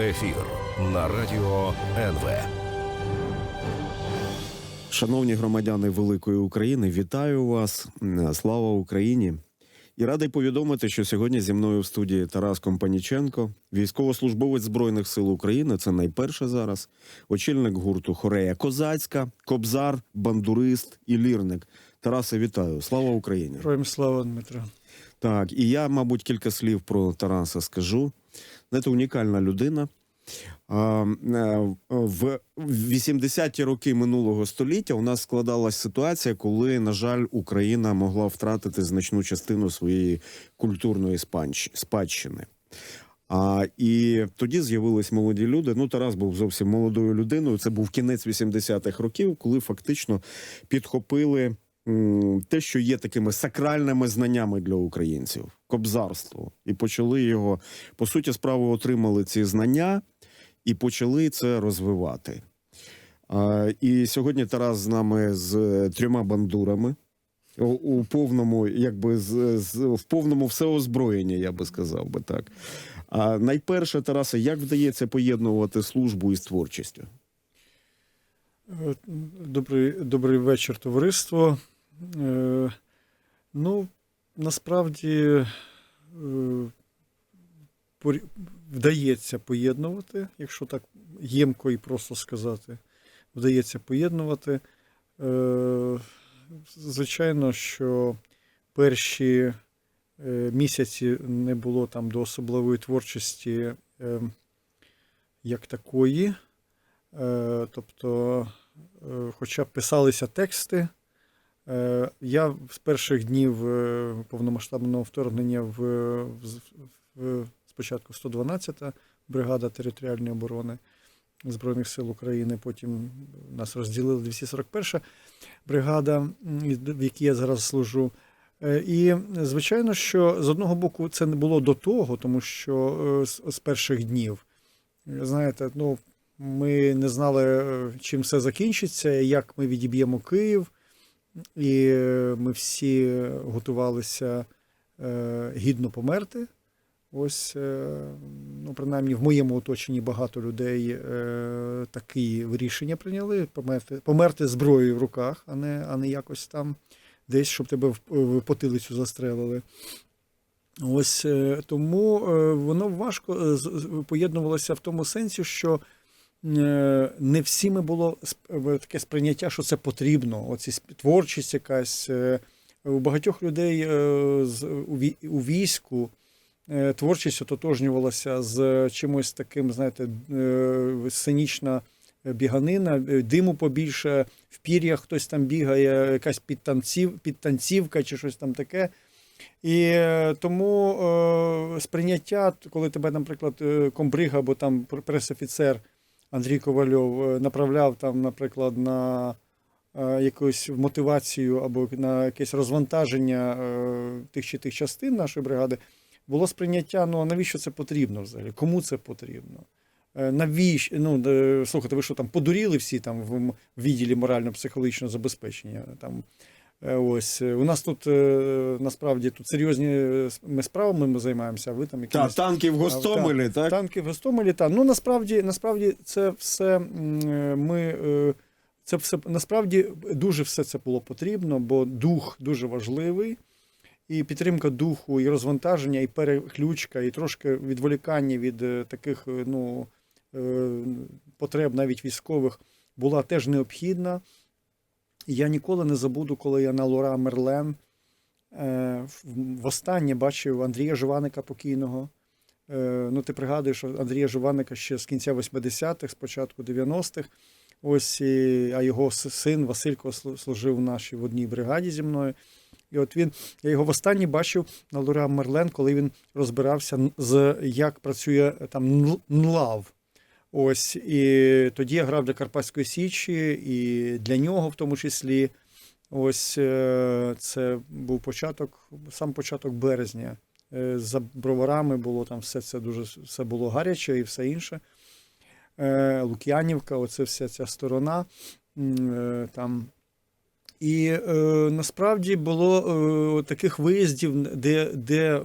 Ефір на радіо НВ. Шановні громадяни Великої України, вітаю вас! Слава Україні! І радий повідомити, що сьогодні зі мною в студії Тарас Компаніченко, військовослужбовець Збройних сил України. Це найперше зараз. Очільник гурту Хорея Козацька, Кобзар, бандурист і лірник. Тарасе, вітаю! Слава Україні! Героям слава, Дмитро. Так, і я, мабуть, кілька слів про Тараса скажу. Це унікальна людина. Е, В 80-ті роки минулого століття у нас складалась ситуація, коли, на жаль, Україна могла втратити значну частину своєї культурної спадщини. А, і тоді з'явились молоді люди. Ну, Тарас був зовсім молодою людиною. Це був кінець 80-х років, коли фактично підхопили те, що є такими сакральними знаннями для українців кобзарство, і почали його по суті справи отримали ці знання і почали це розвивати. І сьогодні Тарас з нами з е, трьома бандурами. У, повному, якби з, з в повному всеозброєнні, я би сказав би так. А найперше, Тарасе, як вдається поєднувати службу із творчістю? Е, Добрий, добрий вечір, товариство. Е, Ну, насправді вдається поєднувати, якщо так ємко і просто сказати, вдається поєднувати. Е, Звичайно, що перші е, місяці не було там до особливої творчості е, як такої. Е, Тобто, е, хоча б писалися тексти, е, я з перших днів е, повномасштабного вторгнення в, в, в спочатку 112-та бригада територіальної оборони Збройних сил України, потім нас розділили 241-ша бригада, в якій я зараз служу. Е, І звичайно, що з одного боку це не було до того, тому що е, з, з перших днів, е, знаєте, ну ми не знали, е, чим все закінчиться, як ми відіб'ємо Київ, і ми всі готувалися е, гідно померти. Ось, е, ну, принаймні, в моєму оточенні багато людей е, такі рішення прийняли померти, померти зброєю в руках, а не, а не якось там десь, щоб тебе в, потилицю застрелили. Ось тому воно важко поєднувалося в тому сенсі, що не всіми було е, таке сприйняття, що це потрібно. Оці творчість якась. е, У багатьох людей е, у війську е, творчість ототожнювалася з чимось таким, знаєте, е, сценічна біганина, е, диму побільше, в пір'ях хтось там бігає, якась підтанців, підтанцівка чи щось там таке. І е, тому е, сприйняття, коли тебе, наприклад, е, комбрига або там пр- пресофіцер Андрій Ковальов е, направляв там, наприклад, на е, якусь мотивацію або на якесь розвантаження е, тих чи тих частин нашої бригади, було сприйняття: ну а навіщо це потрібно взагалі? Кому це потрібно? Навіщо? Ну, слухайте, ви що там подуріли всі там в відділі морально-психологічного забезпечення? Там, Ось е, у нас тут е, насправді тут серйозні е, ми справами ми займаємося, ви там якісь танки в Гостомелі, А, так? танки в Гостомелі. Та ну насправді, насправді це все ми. Це все насправді дуже все це було потрібно, бо дух дуже важливий, і підтримка духу, і розвантаження, і переключка, і трошки відволікання від таких ну, потреб, навіть військових, була теж необхідна. Я ніколи не забуду, коли я на Лура Мерлен е, востаннє бачив Андрія Жуваника покійного. Е, Ну, ти пригадуєш, Андрія Жуваника ще з кінця 80-х, з початку 90-х. Ось, а його син Василько служив в нашій в одній бригаді зі мною. І от він, я його востаннє бачив на Лура Мерлен, коли він розбирався з як працює е, там НЛ- НЛАВ. Ось і тоді я грав для Карпатської Січі, і для нього в тому числі. Ось е, це був початок, сам початок березня. Е, За броварами було там все це дуже все було гаряче і все інше. Е, Лук'янівка, оце вся ця сторона. Там. І насправді було таких виїздів, де, де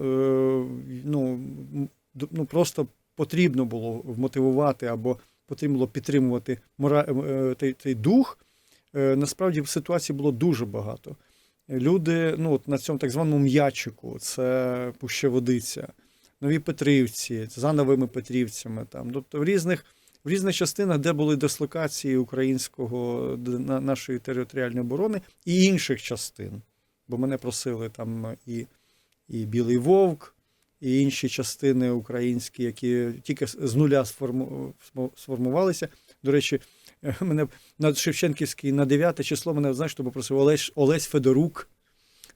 ну, ну, просто потрібно було вмотивувати або потрібно було підтримувати мора... е, той дух, е, насправді в ситуації було дуже багато. Люди ну, от на цьому так званому м'ячику, це Пущеводиця, Нові Петрівці, за новими Петрівцями. Там. Тобто в різних, в різних частинах, де були дислокації українського нашої територіальної оборони і інших частин. Бо мене просили там і, і Білий Вовк, і інші частини українські, які тільки з- нуля сформувалися. До речі, мене на Шевченківський на 9 число мене знаєш, хто попросив Олесь, Олесь Федорук,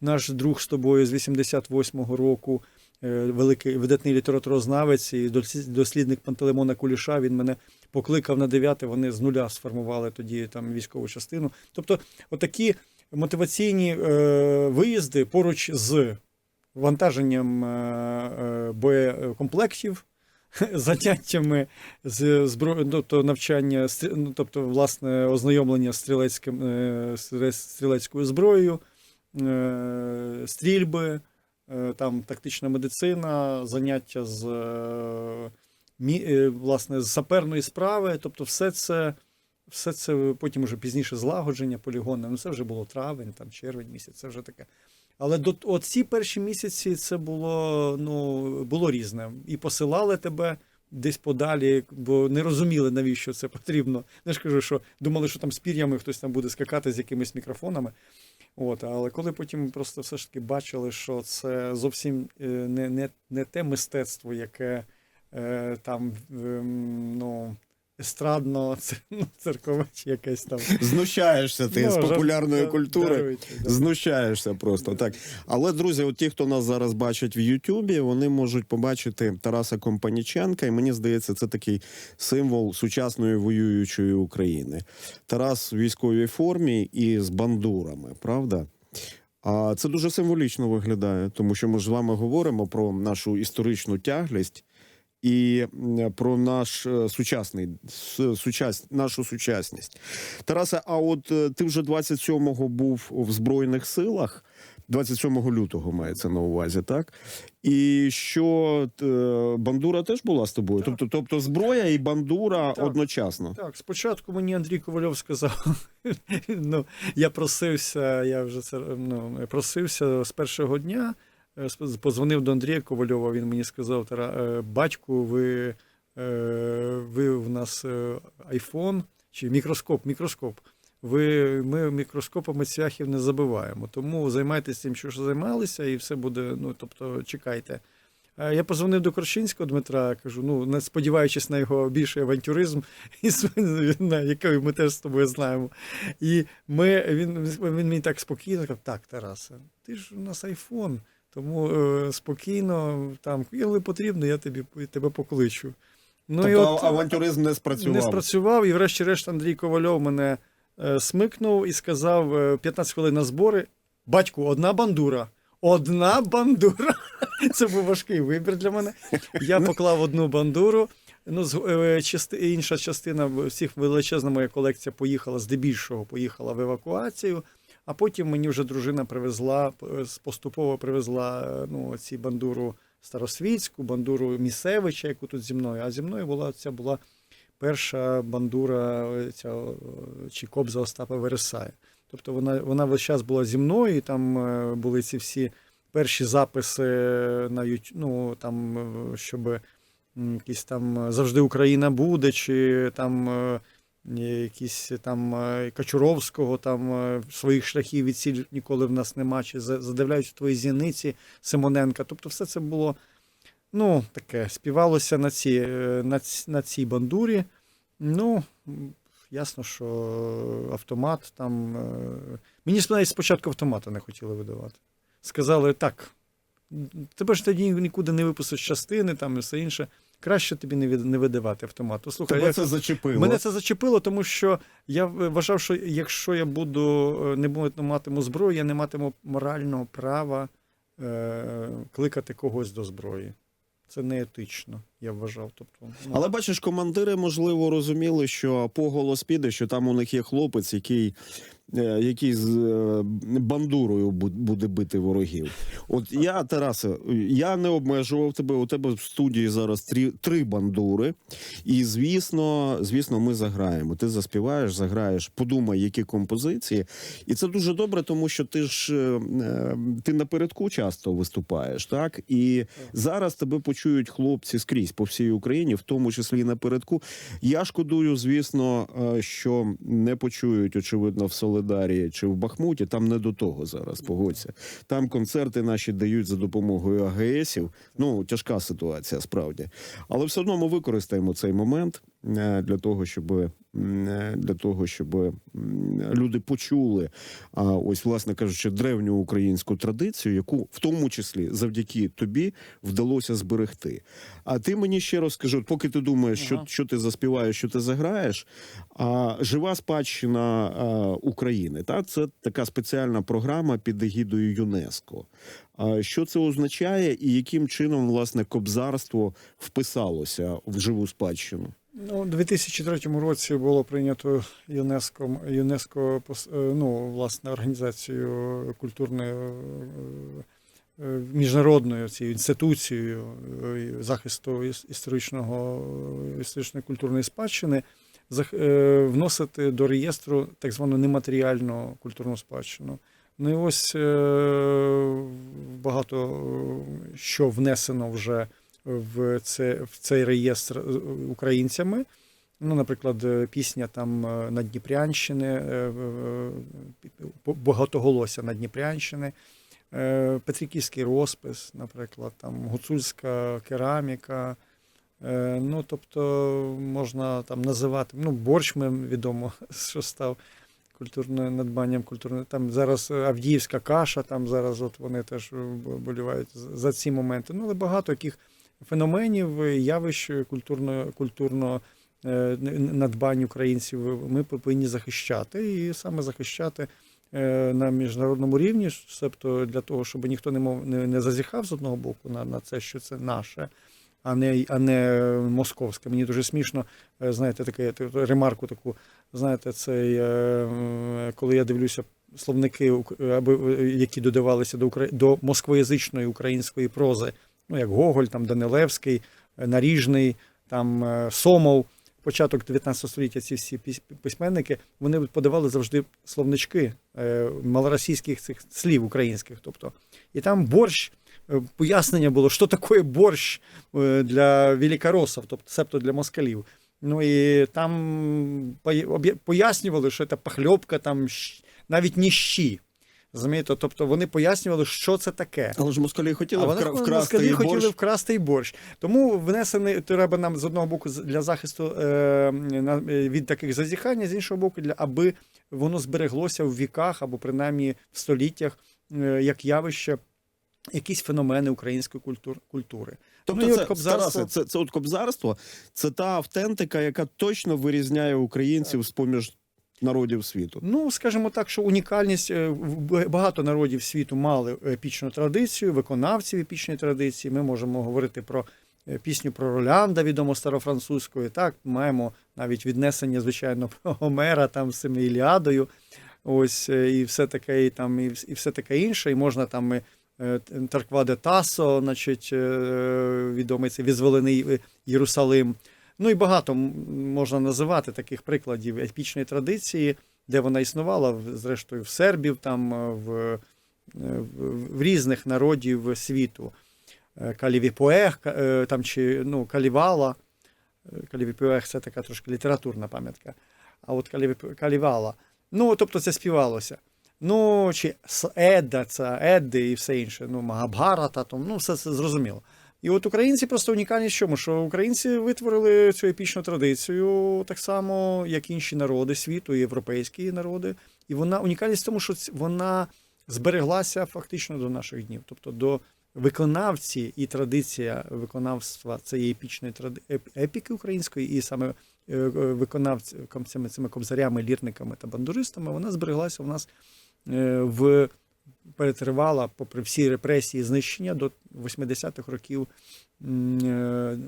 наш друг з тобою з 88-го року, е, великий видатний літературознавець і дослідник Пантелеймона Куліша. Він мене покликав на 9, вони з нуля сформували тоді там військову частину. Тобто, отакі мотиваційні е, виїзди поруч з вантаженням е, е, боєкомплектів. Заняттями з зброї, тобто навчання, ну, тобто, власне, ознайомлення стрілецьким, е, стрілецькою зброєю, стрільби, там тактична медицина, заняття з власне з саперної справи. Тобто, все це, все це потім вже пізніше злагодження полігонне. Ну, це вже було травень, там червень місяць, це вже таке. Але до от ці перші місяці це було ну було різне. І посилали тебе десь подалі, бо не розуміли, навіщо це потрібно. Я ж кажу, що думали, що там з пір'ями хтось там буде скакати з якимись мікрофонами. От, але коли потім просто все ж таки бачили, що це зовсім е, не, не, не те мистецтво, яке е, там ем, ну, естрадно, ну, церкове чи якесь там. Знущаєшся ти Ну, з популярної да, культури. даруйте, да. Знущаєшся просто так. Але друзі, от ті, хто нас зараз бачать в Ютубі, вони можуть побачити Тараса Компаніченка, і мені здається, це такий символ сучасної воюючої України. Тарас в військовій формі і з бандурами, правда? А це дуже символічно виглядає, тому що ми ж з вами говоримо про нашу історичну тяглість і про наш е, сучасний сучас, нашу сучасність. Тарасе, а от е, ти вже 27-го був в Збройних силах. 27 лютого мається на увазі, так? І що е, бандура теж була з тобою? Тобто, тобто зброя і бандура Так. одночасно. Так, спочатку мені Андрій Ковальов сказав, ну, я просився, я вже це ну, просився з першого дня. Е, Позвонив до Андрія Ковальова, він мені сказав: е, батьку, ви, е, ви в нас айфон чи мікроскоп, мікроскоп. Ви, ми мікроскопами цвяхів не забиваємо. Тому займайтеся тим, що ж займалися, і все буде. Ну, тобто, чекайте. Я позвонив до Корчинського Дмитра, кажу, ну, сподіваючись на його більший авантюризм, який ми теж з тобою знаємо. І ми, він, він мені так спокійно сказав, так, Тарасе, ти ж у нас айфон, тому е, спокійно, там, коли потрібно, я тобі, тебе покличу. Ну, тобто і от, авантюризм не спрацював. не спрацював, і врешті-решт Андрій Ковальов мене е, смикнув і сказав е, 15 хвилин на збори. Батьку, одна бандура. Одна бандура. Це був важкий вибір для мене. Я поклав одну бандуру. Ну, з- е, части, інша частина всіх величезна моя колекція поїхала, здебільшого поїхала в евакуацію. А потім мені вже дружина привезла, е, поступово привезла е, ну, ці бандуру Старосвітську, бандуру Місевича, яку тут зі мною. А зі мною була ця була перша бандура е, ця, чи кобза Остапа Вересая. Тобто вона, вона весь час була зі мною, і там були ці всі перші записи на ну, там, щоб якісь там завжди Україна буде, чи там якісь там е, Качуровського, там е, своїх шляхів від сіль ніколи в нас нема, чи за- задивляють твої зіниці Симоненка. Тобто все це було ну, таке, співалося на, ці, е, на, на цій бандурі. Ну, ясно, що автомат там. е, Мені навіть спочатку автомата не хотіли видавати. Сказали, так, тебе ж тоді нікуди не випустять з частини там і все інше. Краще тобі не, від- не видавати автомат. Слухай, Тебе я, це зачепило. Мене це зачепило, тому що я вважав, що якщо я буду е, не буду матиму зброю, я не матиму морального права е, кликати когось до зброї. Це не етично, я вважав. Тобто, ну, Але бачиш, командири, можливо, розуміли, що поголос піде, що там у них є хлопець, який е, який з е, бандурою буде бити ворогів. От я, Тарасе, я не обмежував тебе. У тебе в студії зараз три, три бандури. І звісно, звісно, ми заграємо. Ти заспіваєш, заграєш, подумай, які композиції. І це дуже добре, тому що ти ж е, ти напередку часто виступаєш, так? І зараз тебе почують хлопці скрізь по всій Україні, в тому числі і напередку. Я шкодую, звісно, е, що не почують, очевидно, в Солидарі чи в Бахмуті. Там не до того зараз, погодься. Там концерти наші дають за допомогою АГСів. Ну, тяжка ситуація, справді. Але все одно ми використаємо цей момент для того, щоб е, для того, щоб люди почули, а ось, власне кажучи, древню українську традицію, яку в тому числі завдяки тобі вдалося зберегти. А ти мені ще розкажи, от поки ти думаєш, що, що ти заспіваєш, що ти заграєш, а жива спадщина України. Та це така спеціальна програма під егідою ЮНЕСКО. Що це означає, і яким чином власне кобзарство вписалося в живу спадщину? Ну, у 2003 році було прийнято ЮНЕСКО, ЮНЕСКО е, ну, власне, організацією культурної е, е, міжнародною цією інституцією захисту іс- історичного історичної культурної спадщини вносити до реєстру так звану нематеріальну культурну спадщину. Ну і ось е, багато що внесено вже в, це, в цей реєстр е, українцями. Ну, наприклад, е, пісня там Надніпрянщини, е, е, багатоголосся Надніпрянщини, е, Петриківський розпис, наприклад, там гуцульська кераміка. Ну, тобто можна там називати, ну, борщ ми відомо, що став культурним надбанням культурної. Там зараз Авдіївська каша, там зараз от вони теж болівають за ці моменти. Ну, але багато яких феноменів, явищ культурно, культурно е, надбань українців ми повинні захищати і саме захищати е, на міжнародному рівні, себто для того, щоб ніхто не мов не, не зазіхав з одного боку на, на це, що це наше. А не, а не московське. Мені дуже смішно, е, знаєте, таке ремарку таку. Знаєте, цей, е, коли я дивлюся словники, е, які додавалися до, до москвоязичної української прози, ну як Гоголь, там Данилевський, е, Наріжний, там Сомов, початок 19 століття ці всі письменники, вони подавали завжди словнички малоросійських цих слів українських. Тобто, і там борщ. Пояснення було, що таке борщ для великоросів, тобто себто для москалів. Ну і там пояснювали, що це похльопка, там навіть не щі. Розумієте? Тобто вони пояснювали, що це таке. Але ж москалі хотіли А вони вкра- вкрасти москалі і хотіли борщ. вкрасти і борщ. Тому внесений треба нам з одного боку для захисту е, е, від таких зазіхань, з іншого боку, для аби воно збереглося в віках або принаймні в століттях е, як явище, якісь феномени української культур, культури. Тобто Ну, це, Тарасе, це, це от кобзарство, це та автентика, яка точно вирізняє українців з поміж народів світу. Ну, скажімо так, що унікальність е, багато народів світу мали епічну традицію, виконавців епічної традиції. Ми можемо говорити про е, пісню про Ролянда, відомо старофранцузькою. Так, маємо навіть віднесення, звичайно, про Гомера там з цим Іліадою. Ось е, і все таке, і там, і, все таке інше. І можна там і, е, Тасо, значить, е, відомий цей визволений е, Єрусалим. Ну і багато можна називати таких прикладів епічної традиції, де вона існувала, зрештою, в сербів, там в, в, різних народів світу. Калівіпоех, там чи ну, Калівала. Калівіпоех це така трошки літературна пам'ятка. А от Калівала. Ну, тобто це співалося. Ну, чи Едда, це Едди і все інше. Ну, Магабгарата, там, ну, все це зрозуміло. І от українці просто унікальні в чому, що українці витворили цю епічну традицію так само, як інші народи світу, європейські народи. І вона унікальність в тому, що вона збереглася фактично до наших днів. Тобто до виконавці і традиція виконавства цієї епічної епіки української, і саме е, виконавцями цими, кобзарями, лірниками та бандуристами, вона збереглася у нас в перетривала, попри всі репресії, знищення до 80-х років е,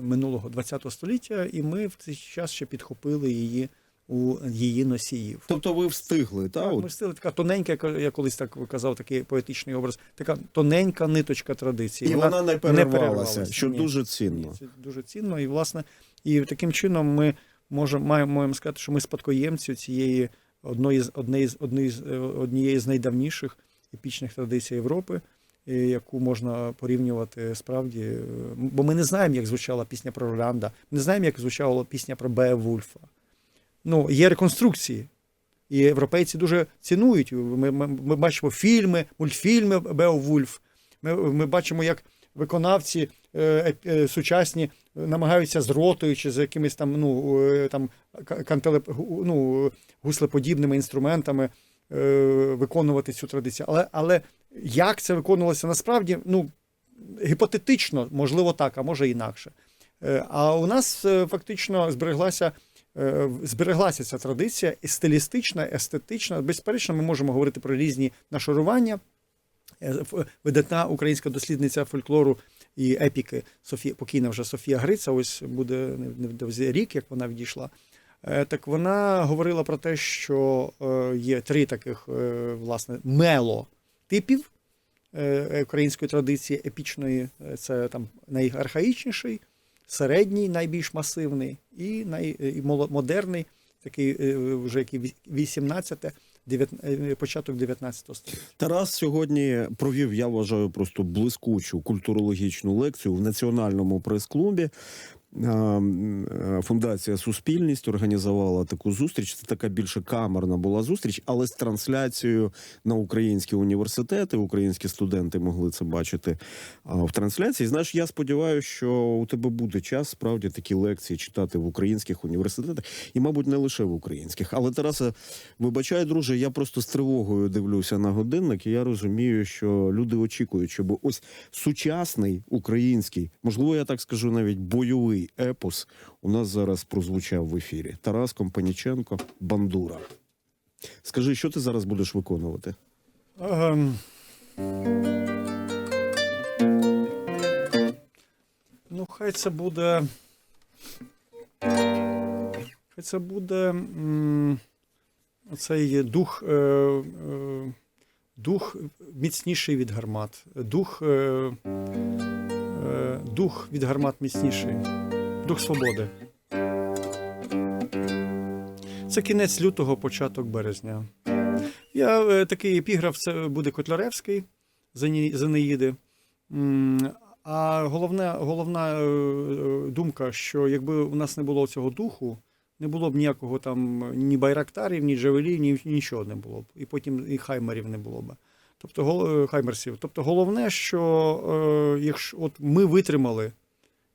минулого ХХ століття, і ми в цей час ще підхопили її у її носіїв. Тобто ви встигли, та? Так, ми встигли така тоненька, я- колись так казав, такий поетичний образ, така тоненька ниточка традиції. І вона не перервалася, що Ні. дуже цінно. Ні, Це дуже цінно. І, власне, і таким чином ми можемо маємо, маємо сказати, що ми спадкоємці цієї одної з однієї з е, однієї з найдавніших епічних традицій Європи, е, яку можна порівнювати справді. е, Бо ми не знаємо, як звучала пісня про Роланда, ми не знаємо, як звучала пісня про Беовульфа. Ну, є реконструкції. І європейці дуже цінують. Ми, ми, ми бачимо фільми, мультфільми Беовульф. Ми, ми бачимо, як виконавці е, е, сучасні намагаються з ротою чи з якимись там, ну, е, там кантелеп, ну, гуслеподібними інструментами виконувати цю традицію. Але, але як це виконувалося насправді, ну, гіпотетично, можливо, так, а може інакше. А у нас фактично збереглася. Збереглася ця традиція і стилістична, естетична. Безперечно, ми можемо говорити про різні нашарування. Е, е, видатна українська дослідниця фольклору і епіки Софія Покійна вже Софія Гриця. Ось буде невдовзі рік, як вона відійшла. Е, так вона говорила про те, що є три таких власне мело типів української традиції епічної. Це там найархаїчніший, середній, найбільш масивний і наймодерний, такий вже 18-те початок 19 століття. Тарас сьогодні провів, я вважаю, просто блискучу культурологічну лекцію в національному прес-клубі. Фундація Суспільність організувала таку зустріч. Це така більше камерна була зустріч, але з трансляцією на українські університети. Українські студенти могли це бачити в трансляції. Знаєш, я сподіваюся, що у тебе буде час справді такі лекції читати в українських університетах, і, мабуть, не лише в українських. Але Тараса, вибачай, друже, я просто з тривогою дивлюся на годинник, і я розумію, що люди очікують, щоб ось сучасний український, можливо, я так скажу, навіть бойовий епос у нас зараз прозвучав в ефірі. Тарас Компаніченко, Бандура. Скажи, що ти зараз будеш виконувати? Ем. Ну, хай це буде. Хай це буде м, оцей дух, е, е, дух міцніший від гармат. Дух, е, дух від гармат міцніший. Дух свободи. Це кінець лютого, початок березня. Я е, такий епіграф це буде Котляревський з Ені- з Енеїди. М, А головна, головна е, е, думка, що якби у нас не було цього духу, не було б ніякого там ні байрактарів, ні джавелів, ні нічого не було б. І потім і хаймерів не було б. Тобто хаймерсів. Тобто головне, що якщо от ми витримали,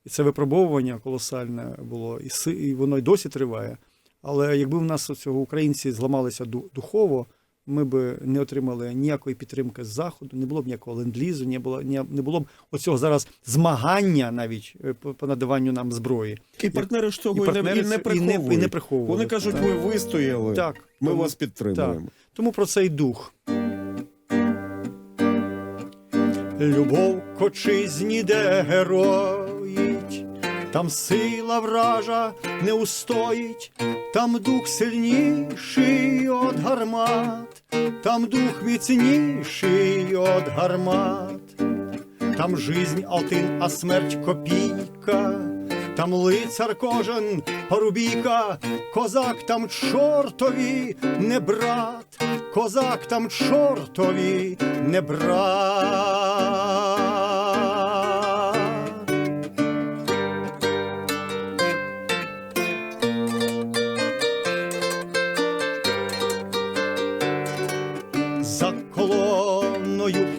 і це випробовування колосальне було, і, і воно й досі триває. Але якби в нас цього українці зламалися духово, ми б не отримали ніякої підтримки з заходу, не було б ніякого ленд-лізу, не було не було б оцього зараз змагання навіть е, по, надаванню нам зброї. І партнери ж цього і, партнери не, і не це- і не- приховують. і не приховували. Вони кажуть, Так. ви вистояли, Так, ми тому- вас підтримуємо. Тому про цей дух. Любов к отчизні, де героїть, там сила вража не устоїть, там дух сильніший от гармат, там дух міцніший от гармат, там жизнь алтин, а смерть копійка. Там лицар кожен порубійка, козак там чортові не брат, козак там чортові не брат.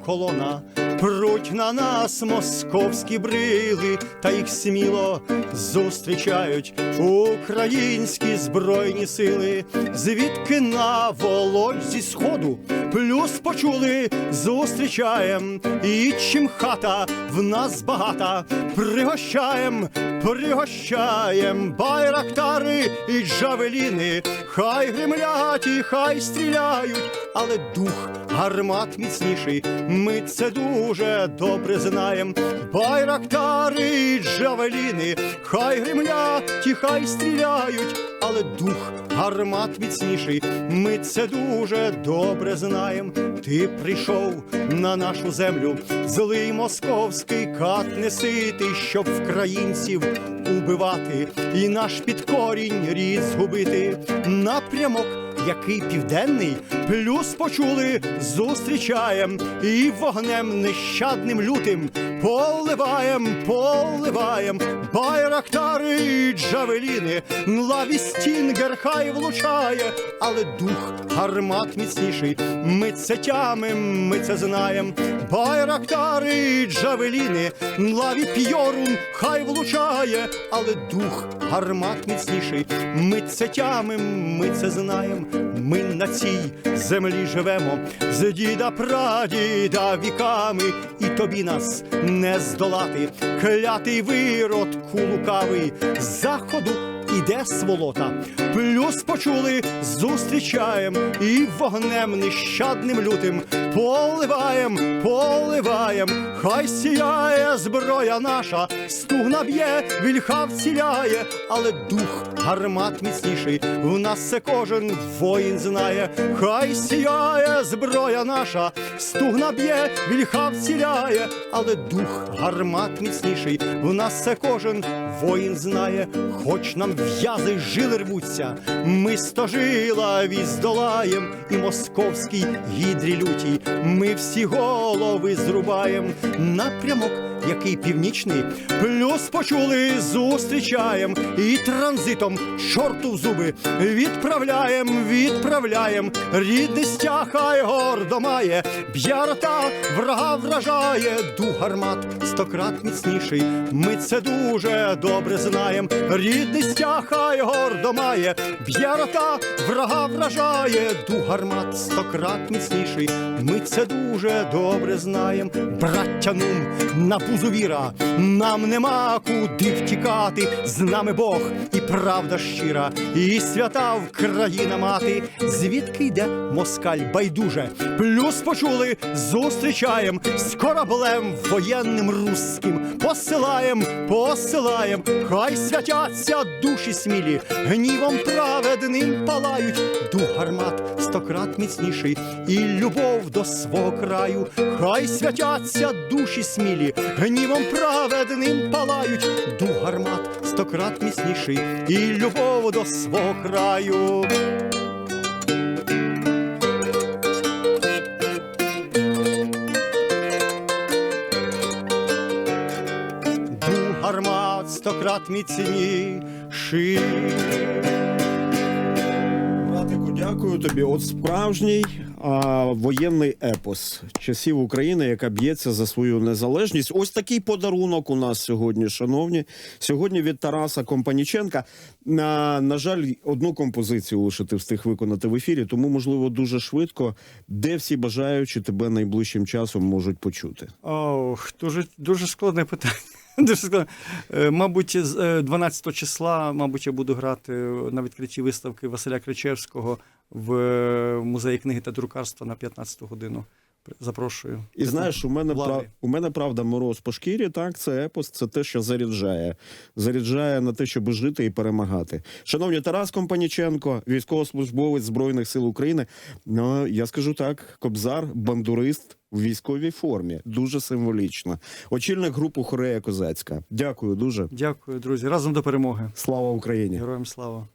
Колона. Пруть на нас московські брили, та їх сміло зустрічають українські збройні сили, звідки на володь зі сходу, плюс почули, зустрічаєм, і чим хата в нас багата, пригощаєм, пригощаєм байрактари і джавеліни, хай гремлять і хай стріляють, але дух гармат міцніший. Ми це дуже добре знаєм. Байрактари і джавеліни, хай гремлять і хай стріляють, але дух гармат міцніший. Ми це дуже добре знаєм. Ти прийшов на нашу землю, злий московський кат неситий, щоб вкраїнців убивати, і наш підкорінь рід згубити. Напрямок який південний, плюс почули, зустрічаєм і вогнем нещадним лютим поливаєм, поливаєм, байрактари і джавеліни, лаві стінгер хай влучає, але дух гармат міцніший. Ми це тямим, ми це знаєм. Байрактари і джавеліни, лаві п'йорун хай влучає, але дух гармат міцніший. Ми це тямим, ми це знаєм. Ми на цій землі живемо з діда прадіда віками, і тобі нас не здолати. Клятий виродку лукавий з заходу іде сволота. Плюс почули, зустрічаєм і вогнем нещадним лютим поливаєм, поливаєм, хай сіяє зброя наша, стугна б'є, вільха вціляє, але дух гармат міцніший. В нас це кожен воїн знає, хай сіяє зброя наша, стугна б'є, вільха вціляє, але дух гармат міцніший. В нас це кожен воїн знає, хоч нам в'язи жили рвуться, ми стожила здолаєм і московській гідрі лютій. Ми всі голови зрубаєм напрямок. Який північний, плюс почули, зустрічаєм і транзитом чорту в зуби відправляєм, відправляєм, рідний стяг хай гордо має, б'ярота врага вражає, дух гармат стократ міцніший. Ми це дуже добре знаєм. Рідний стяг хай гордо має, б'ярота врага вражає, дух гармат стократ міцніший. Ми це дуже добре знаєм. Браття нум на пузу віра, нам нема куди втікати. З нами Бог і правда щира, і свята Вкраїна мати. Звідки йде москаль байдуже? Плюс почули, зустрічаєм з кораблем воєнним русським. Посилаєм, посилаєм, хай святяться душі смілі, гнівом праведним палають, дух гармат стократ міцніший, і любов до свого краю, хай святяться душі смілі, гнівом праведним палають, дух гармат стократ міцніший, і любов до свого краю. Дух гармат стократ міцніший. Братику, дякую тобі. От справжній а, воєнний епос часів України, яка б'ється за свою незалежність. Ось такий подарунок у нас сьогодні, шановні. Сьогодні від Тараса Компаніченка. На, на жаль, одну композицію лише ти встиг виконати в ефірі, тому можливо дуже швидко. Де всі бажаючі тебе найближчим часом можуть почути? Ох, дуже, дуже складне питання. Дуже складне. Е, Мабуть, з е, 12 числа, мабуть, я буду грати на відкритті виставки Василя Кричевського в музеї книги та друкарства на 15 годину. Запрошую. І знаєш, у мене прав... у мене правда мороз по шкірі. Так, це епос, це те, що заряджає. Заряджає на те, щоб жити і перемагати. Шановні Тарас Компаніченко, військовослужбовець збройних сил України. Ну я скажу так: кобзар, бандурист в військовій формі. Дуже символічно. Очільник групи Хорея Козацька. Дякую дуже. Дякую, друзі. Разом до перемоги. Слава Україні! Героям слава.